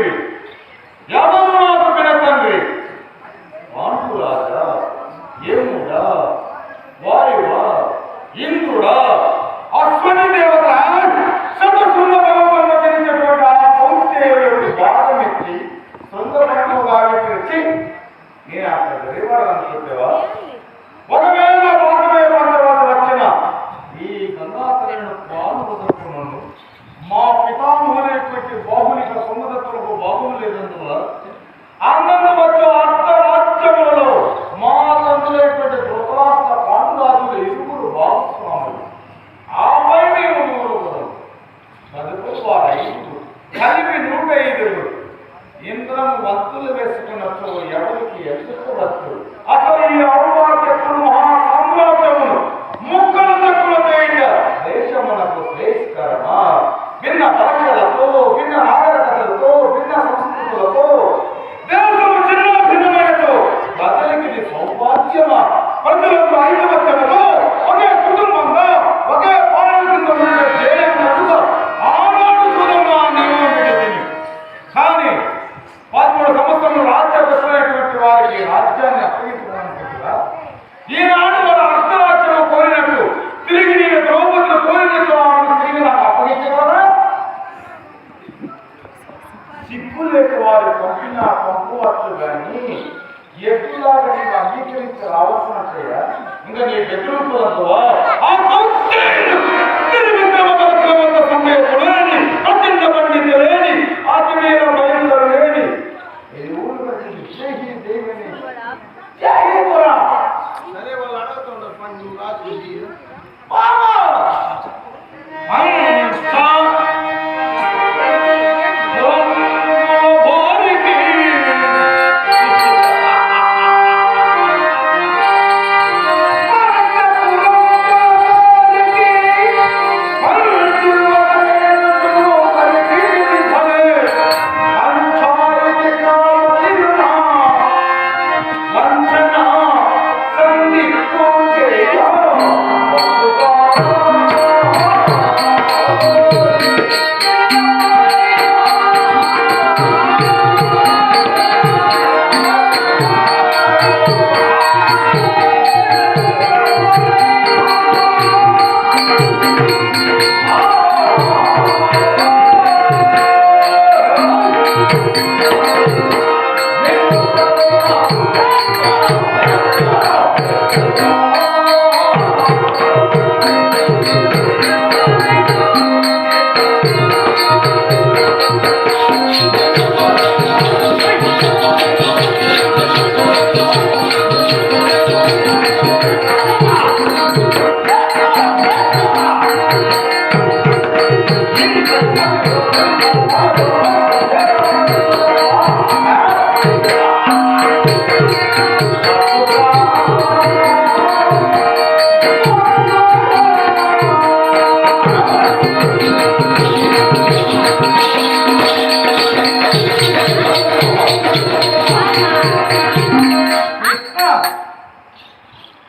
は。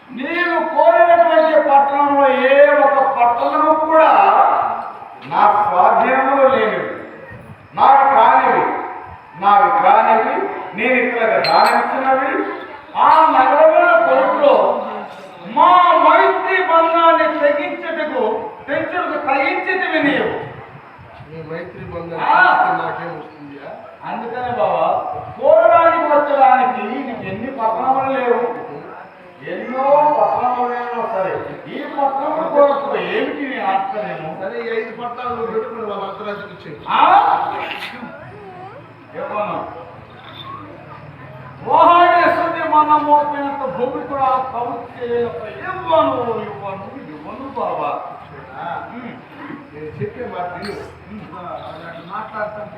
నీవు కోరినటువంటి పట్టణంలో ఏ ఒక పట్టణం ఈ పట్టణం కొరకు ఏమిటి నేను ఆడతానేమో అదే ఐదు పట్టాలు పెట్టుకుని వాళ్ళ అత్తరాజుకి ఇచ్చేది ఏమన్నా మోహాడేస్తుంది మన మోపినంత భూమి కూడా కౌలు చేయలేక ఇవ్వను ఇవ్వను ఇవ్వను బాబా నేను చెప్పే మాట మాట్లాడతాను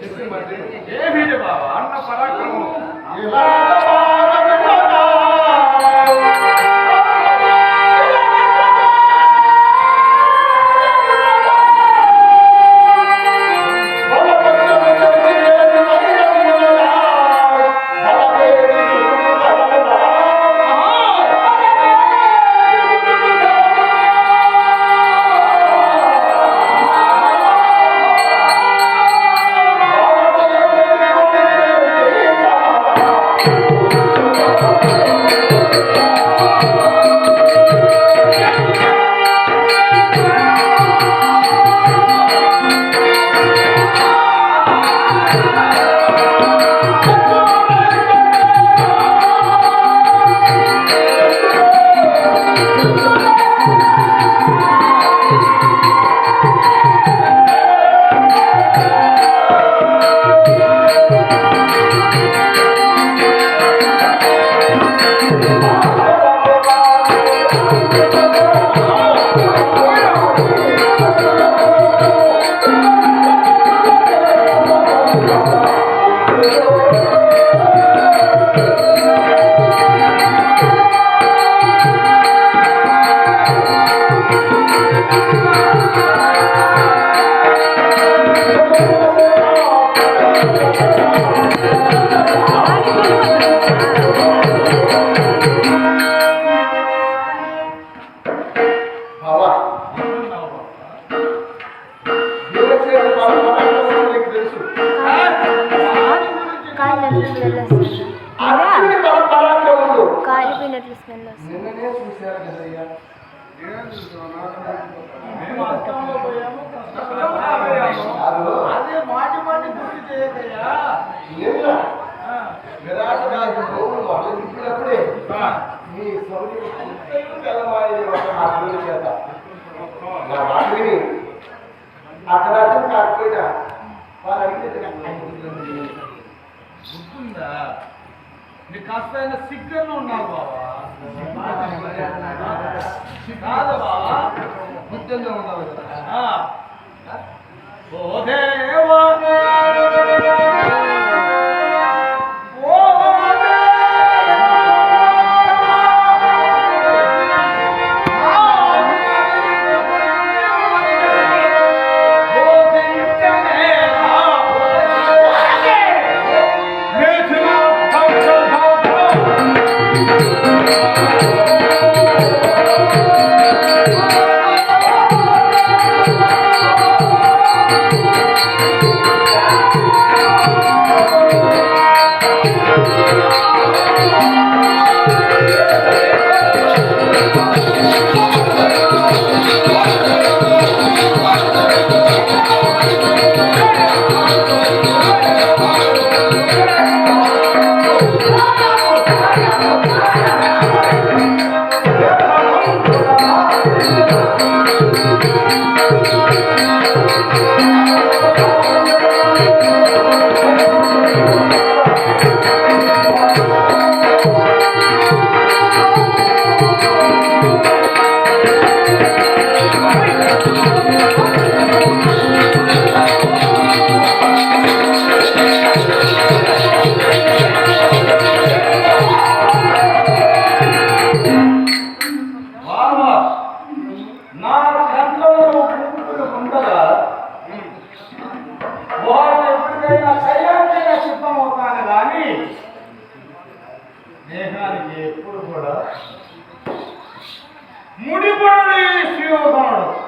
చెప్పే మాట ఏమిటి బాబా అన్న పరాక్రమం అది మనం బలం పొందు కాలిపోయినట్లు స్మెల్ వస్తుంది నిన్ననే చూసారు కదయ్యా అదే మాటి మాటి గుర్తు చేయకయ్యా. విరాట రాజు వాళ్ళు ఆ. మీ పిల్లల చేత. నా మాట విని అర్ధరాత్రి కాకపోయినా వారు గుర్తుంది. గుర్తుందా? నీకు కాస్త సిగ్గర్లు ఉన్నావు బాబా ಓ ದೇವ Liberty is yours!